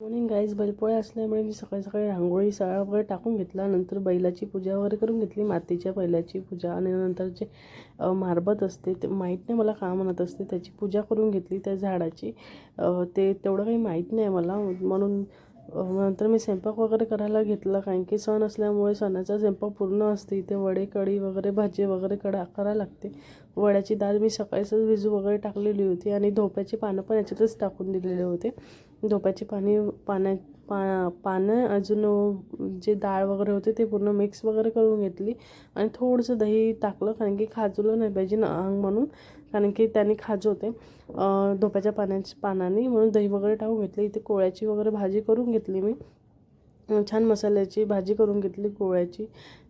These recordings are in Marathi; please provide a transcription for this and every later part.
मॉर्निंग गाईज बैलपोळ्या असल्यामुळे मी सकाळी सकाळी रांगोळी सळा वगैरे टाकून घेतला. नंतर बैलाची पूजा वगैरे करून घेतली. मातीच्या बैलाची पूजा आणि नंतर जे मारबत असते ते माहीत नाही मला का म्हणत असते. त्याची पूजा करून घेतली त्या झाडाची. ते तेवढं काही माहीत नाही मला. म्हणून नंतर मी स्वयंपाक वगैरे करायला घेतला. कारण की सण असल्यामुळे सणाचा स्वयंपाक पूर्ण असते. इथे वडे कढी वगैरे भाजी वगैरे कडा करायला लागते. वड्याची डाळ मी सकाळीच विजू वगैरे टाकलेली होती आणि धोप्याची पानं पण याच्यातच टाकून दिलेले होते. धोप्याची पाणी पाण्या पा पानं अजून जे डाळ वगैरे होते ते पूर्ण मिक्स वगैरे करून घेतली. आणि थोडंसं दही टाकलं कारण की खाजवलं नाही पाहिजे ना अंग म्हणून. कारण की त्याने खाजवते. अं, धोप्याच्या पाण्याच्या पानाने म्हणून दही वगैरे टाकून घेतली. इथे कोळ्याची वगैरे भाजी करून घेतली मी. छान मसाल्याची भाजी करून घेतली कोळ्याची.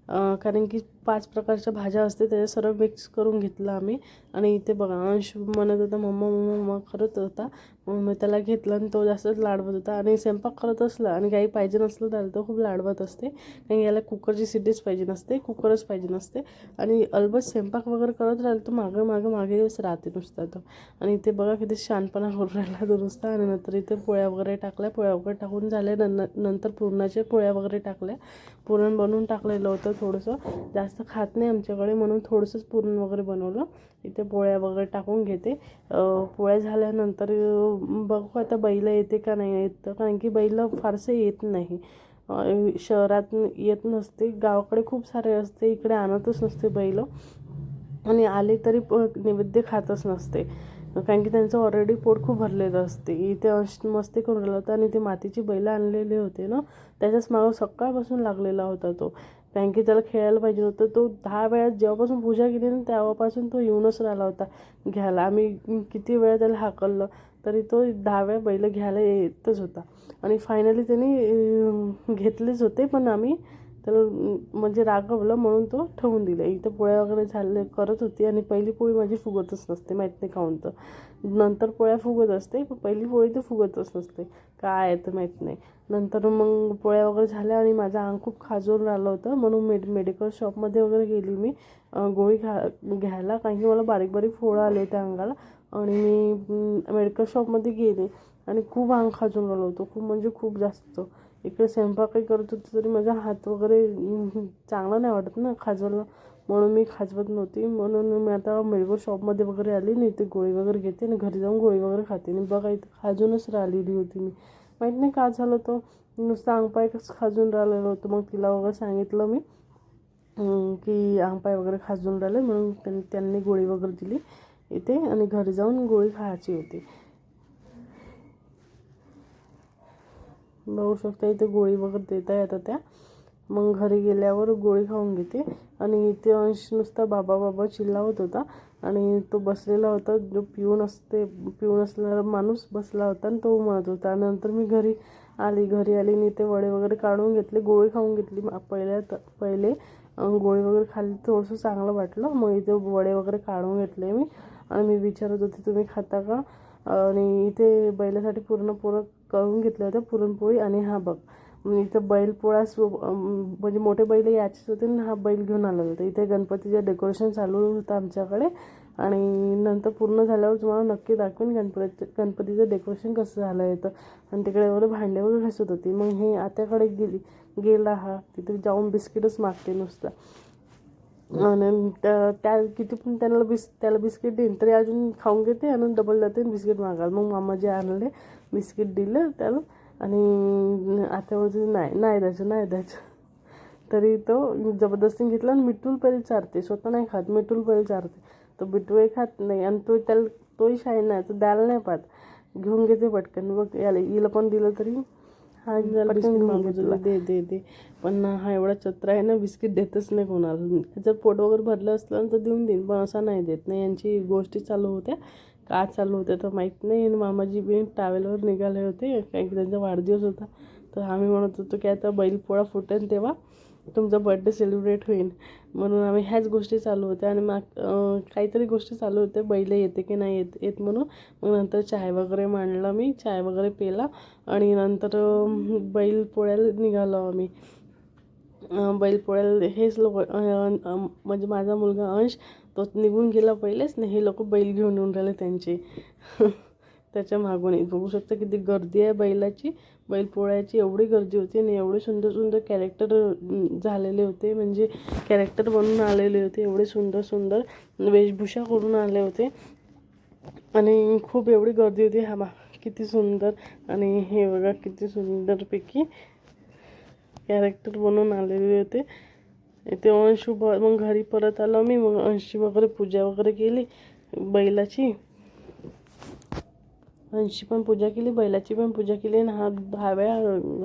कारण की पाच प्रकारच्या भाज्या असते त्याच्या सर्व मिक्स करून घेतलं आम्ही. आणि इथे बघा अंश म्हणत होता मम्मा मम्मा मम्मा करत होता. मग मी त्याला घेतलं आणि तो जास्तच लाडवत होता. आणि स्वयंपाक करत असला आणि काही पाहिजे नसलं त्याला तो खूप लाडवत असते. कारण याला कुकरची सिटीच पाहिजे नसते कुकरच पाहिजे नसते. आणि अलबत स्वयंपाक वगैरे करत राहिलं तर मागं मागं मागेच राहते नुसता तो. आणि इथे बघा किती शानपणा करून राहिला तो नुसता. आणि नंतर इथे पोळ्या वगैरे टाकल्या. पोळ्या वगैरे टाकून झाल्या. नंतर पुरणाच्या पोळ्या वगैरे टाकल्या. पुरण बनवून टाकलेलं होतं. थोडंसं जास्त खात नाही आमच्याकडे म्हणून थोडंसंच पुरण वगैरे बनवलं. इथे पोळ्या वगैरे टाकून घेते. पोळ्या झाल्यानंतर बघू आता बैल येते का नाही येत. कारण की बैल फारसं येत नाही. शहरात येत नसते. गावाकडे खूप सारे असते. इकडे आणतच नसते बैल. आणि आले तरी प नैवेद्य खातच नसते. कारण की त्यांचं ऑलरेडी पोट खूप भरलेलं असते. इथे अंश मस्ती करून राहिलं होता आणि ते मातीची बैलं आणलेले होते ना त्याच्याच मागं सकाळपासून लागलेला होता तो. कारण की त्याला खेळायला पाहिजे होतं. तो दहा वेळा जेव्हापासून पूजा केली ना तेव्हापासून तो येऊनच राहिला होता घ्यायला. आम्ही किती वेळा त्याला हाकललं तरी तो दहा वेळा बैल घ्यायला येतच होता. आणि फायनली त्यांनी घेतलेच होते पण आम्ही त्याला म्हणजे रागवलं म्हणून तो ठेवून दिलं. इथं पोळ्या वगैरे झाले करत होती आणि पहिली पोळी माझी फुगतच नसते माहीत नाही खाऊन तर नंतर पोळ्या फुगत असते पण पहिली पोळी तर फुगतच नसते. काय आहे तर माहीत नाही. नंतर मग पोळ्या वगैरे झाल्या आणि माझं अंग खूप खाजवून राहिलं होतं. म्हणून मेड मेडिकल शॉपमध्ये वगैरे गेली मी. गोळी घा घ्यायला कारण की मला बारीक बारीक फोळं आले त्या अंगाला. आणि मी मेडिकल शॉपमध्ये गेले आणि खूप अंग खाजून राहिलं होतं. खूप म्हणजे खूप जास्त. इकडे स्वयंपाकही करत होते तरी माझा हात वगैरे चांगला नाही वाटत ना खाजवलं म्हणून मी खाजवत नव्हती. म्हणून मी आता मेडिकल शॉपमध्ये वगैरे आली नाही. इथे गोळी वगैरे घेते आणि घरी जाऊन गोळी वगैरे खाते. आणि बघा इथे खाजूनच राहिलेली होती मी. माहीत नाही का झालं तो नुसतं अंगपायच खाजून राहिलेलं होतं. मग तिला वगैरे सांगितलं मी की अंगपाय वगैरे खाजून राहिले. म्हणून त्यांनी त्यांनी गोळी वगैरे दिली इथे आणि घरी जाऊन गोळी खायची होती. बघू शकता इथे गोळी वगैरे देता येतात त्या. मग घरी गेल्यावर गोळी खाऊन घेते. आणि इथे अंश नुसता बाबा बाबा चिल्लावत होता. आणि तो बसलेला होता. जो पिऊन असते पिऊन असलेला माणूस बसला होता आणि तो म्हणत होता. नंतर मी घरी आली. घरी आली आणि इथे वडे वगैरे काढून घेतले. गोळी खाऊन घेतली. पहिल्या पहिले गोळी वगैरे खाल्ली. थोडंसं चांगलं वाटलं. मग इथे वडे वगैरे काढून घेतले मी. आणि मी विचारत होते तुम्ही खाता का? आणि इथे बैलासाठी पूर्ण पोरं करून घेतल्या होत्या पुरणपोळी आणि हा बघ. मग इथं बैलपोळा सु म्हणजे मोठे बैल याचेच होते आणि हा बैल घेऊन आला होता. इथे गणपतीचं डेकोरेशन चालू होतं आमच्याकडे आणि नंतर पूर्ण झाल्यावर तुम्हाला नक्की दाखवेन गणपती गणपतीचं डेकोरेशन कसं झालं येतं आणि तिकडे वगैरे भांडे वगैरे घासत होती. मग हे आत्याकडे गेली गेला हा. तिथे जाऊन बिस्किटच मागते नुसतं. आणि त्या त्या किती पण त्यांना बिस त्याला बिस्किट देईन तरी अजून खाऊन घेते आणि डबल जाते बिस्किट मागाल. मग मामाजी आणले बिस्किट दिलं त्याला. आणि आता म्हणजे नाही नाही द्यायचं नाही द्यायचं तरी तो जबरदस्ती घेतला आणि मिठूल पहिले चारते. स्वतः नाही खात मिठूल पहिले चारते. तो बिटूही खात नाही आणि तो त्याला तोही शाही नाही तो द्यायला नाही पाहत. घेऊन घेते पटकन. बघ याला हिला पण दिलं तरी. हा दे दे दे पण हा एवढा चत्र आहे ना बिस्किट देतच नाही कोणाला. जर पोट वगैरे भरलं असलं तर देऊन देईन पण असा नाही देत. नाही यांची गोष्टी चालू होत्या. का चालू होत्या तर माहीत नाही. मामाजी बी ट्रॅव्हलवर निघाले होते. कारण की त्यांचा वाढदिवस होता. तर आम्ही म्हणत होतो की आता बैल पोळा फुटेल तेव्हा. तुमचा बड्डे सेलिब्रेट होईल. म्हणून आम्ही ह्याच गोष्टी चालू होत्या आणि माग काहीतरी गोष्टी चालू होत्या. बैल येते की नाही येत येत म्हणून. मग नंतर चाय वगैरे मांडला मी. चाय वगैरे पेला आणि नंतर बैल पोळ्याला निघालो आम्ही. बैल पोळ्याला हेच लोक म्हणजे माझा मुलगा अंश तो निघून गेला पहिलेच नाही हे लोक बैल घेऊन येऊन राहिले त्यांचे. त्याच्या मागून बघू शकता किती गर्दी आहे बैलाची. बैलपोळ्याची एवढी गर्दी होती आणि एवढे सुंदर सुंदर कॅरेक्टर झालेले होते. म्हणजे कॅरेक्टर बनून आलेले होते. एवढे सुंदर सुंदर वेशभूषा करून आले होते. आणि खूप एवढी गर्दी होती. हा बा किती सुंदर आणि हे बघा किती सुंदरपैकी कॅरेक्टर बनवून आलेले होते. ते अंशू मग घरी परत आलो मी. मग अंशी वगैरे पूजा वगैरे केली बैलाची. अंशी पण पूजा केली बैलाची पण पूजा केली आणि हा भाव्या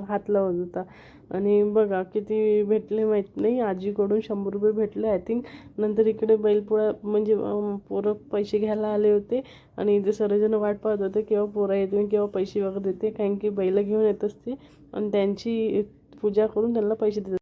हात लावत होता. आणि बघा किती भेटले माहीत नाही आजीकडून शंभर रुपये भेटले. आय थिंक नंतर इकडे बैलपोळा म्हणजे पोरं पैसे घ्यायला आले होते. आणि इथे सर्वजण वाट पाहत होते केव्हा पोरं येते केव्हा पैसे वगैरे देते कारण की बैलं घेऊन येत असते आणि त्यांची पूजा करून त्यांना पैसे देतात.